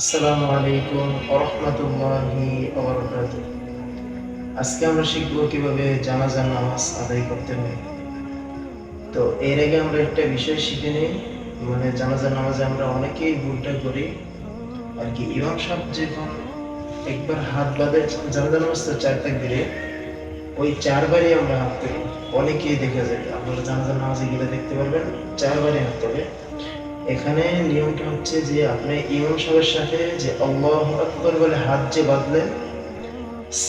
আসসালামু আলাইকুম রহমতুল্লাহি আজকে আমরা শিখব কীভাবে জানাজার নামাজ আদায় করতে হয়। তো এর আগে আমরা একটা বিষয় শিখে নিই মানে জানাজার নামাজে আমরা অনেকেই ভুলটা করি। আর কি, ইমাম সাহেব যখন একবার হাত বাঁধে, জানাজার নামাজ তো চার তাকবিরে, ওই চারবারই আমরা হাত তুলি। অনেকেই দেখা যায়, আপনারা জানাজার নামাজে গেলে দেখতে পারবেন, চারবারই হাত তোলে। এখানে নিয়মটা হচ্ছে যে আপনি ইমাম সাহেবের সাথে যে আল্লাহ আকবর বলে হাত যে বাঁধলেন,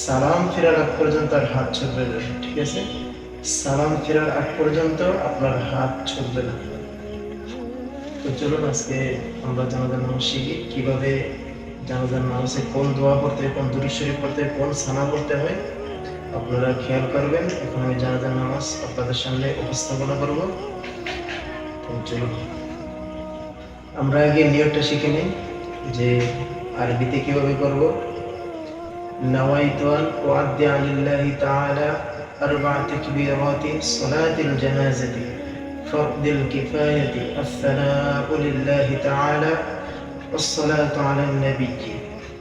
সালাম ফেরার আগ পর্যন্ত আর হাত ছুটবে না, ঠিক আছে? সালাম ফেরার আগ পর্যন্ত আপনার হাত ছুটবে না। তো চলুন আজকে আমরা জানাজার নামাজ শিখি, কীভাবে জানাজার নামাজে কোন দোয়া পড়তে হয়, কোন দুরুদ শরীফ পড়তে হয়, কোন সানা পড়তে হয়, আপনারা খেয়াল করবেন। এখন আমি জানাজার নামাজ আপনাদের সামনে উপস্থাপনা করব। চলুন। আমরা আগে নিয়তটা শিখে নিই যে আরবিতে কিভাবে করব নাওয়াইতু আন উআদ্দি লিল্লাহি তাআলা أربع تكبيرات صلاة الجنازة فرض الكفاية الثناء لله تعالى والصلاة على النبي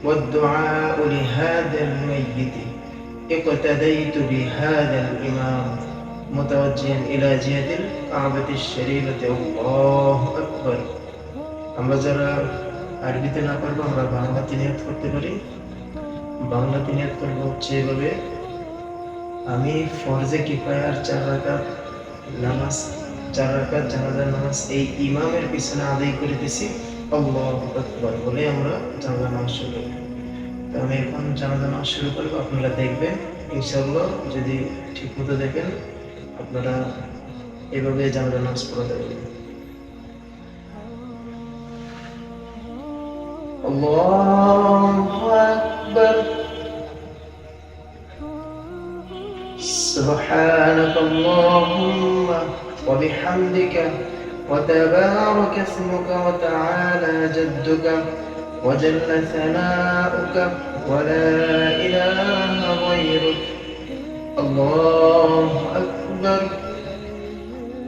والدعاء لهذا الميت اقتديت بهذا الإمام متوجها إلى جهة الكعبة الشريفة الله أكبر আমরা যারা আরবিতে না পারব, আমরা বাংলাতে নিয়ত করতে পারি। বাংলাতে নিয়ত করব হচ্ছে এভাবে। আমি ফরজে কিফায়ার চার রাকাত নামাজ, চার রাকাত জানাজার নামাজ এই ইমামের পিছনে আদায় করিতেছি আল্লাহু আকবার বলে আমরা জানাজার নামাজ শুরু করি। তো আমি এখন জানাজার নামাজ শুরু করব, আপনারা দেখবেন। ইনশাআল্লাহ যদি ঠিকমতো দেখেন, আপনারা এভাবে জানাজার নামাজ পড়াতে পারবেন। الله أكبر. سبحانك اللهم وبحمدك وتبارك اسمك وتعالى جدك وجل ثناؤك ولا إله غيرك. الله أكبر.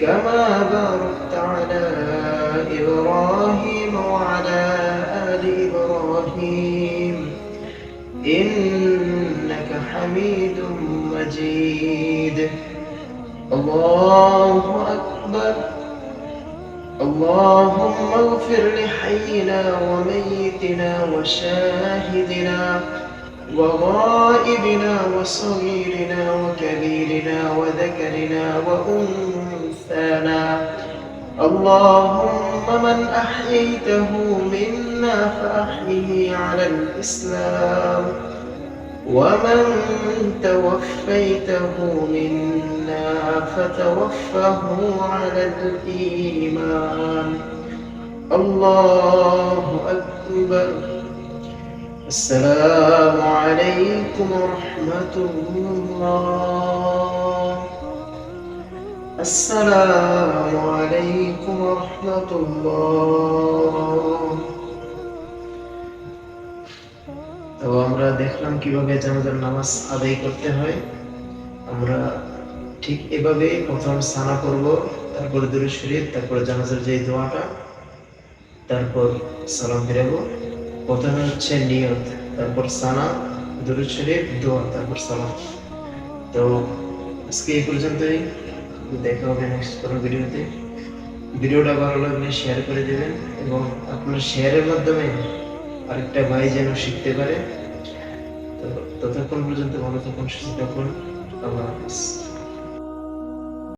كما باركت على إبراهيم وعلى آل إبراهيم. إنك حميد مجيد. الله أكبر. اللهم اغفر لحينا وميتنا وشاهدنا وغائبنا وصغيرنا وكبيرنا وذكرنا وأنثانا اللهم من أحييته منا فأحيه على الإسلام. ومن توفيته منا فتوفه على الإيمان. الله أكبر. السلام عليكم ورحمة الله. السلام عليكم ورحمة الله তো আমরা দেখলাম কিভাবে জানাজার নামাজ আদায় করতে হয় আমরা ঠিক এভাবে প্রথম সানা করব তারপরে দুরু শরীফ তারপরে জানাজার যে দোয়াটা তারপর সালাম ফিরাবো প্রথমে হচ্ছে নিয়ত তারপর সানা দুরুদ শরীফ দোয়া তারপর সালাম তো আজকে এই পর্যন্তই দেখা হবে নেক্সট কোনো ভিডিওতে। ভিডিওটা ভালো লাগলে শেয়ার করে দেবেন এবং আপনার শেয়ারের মাধ্যমে আরেকটা ভাই যেন শিখতে পারে। তো ততক্ষণ পর্যন্ত ভালো থাকুন, সুস্থ থাকুন। আল্লাহ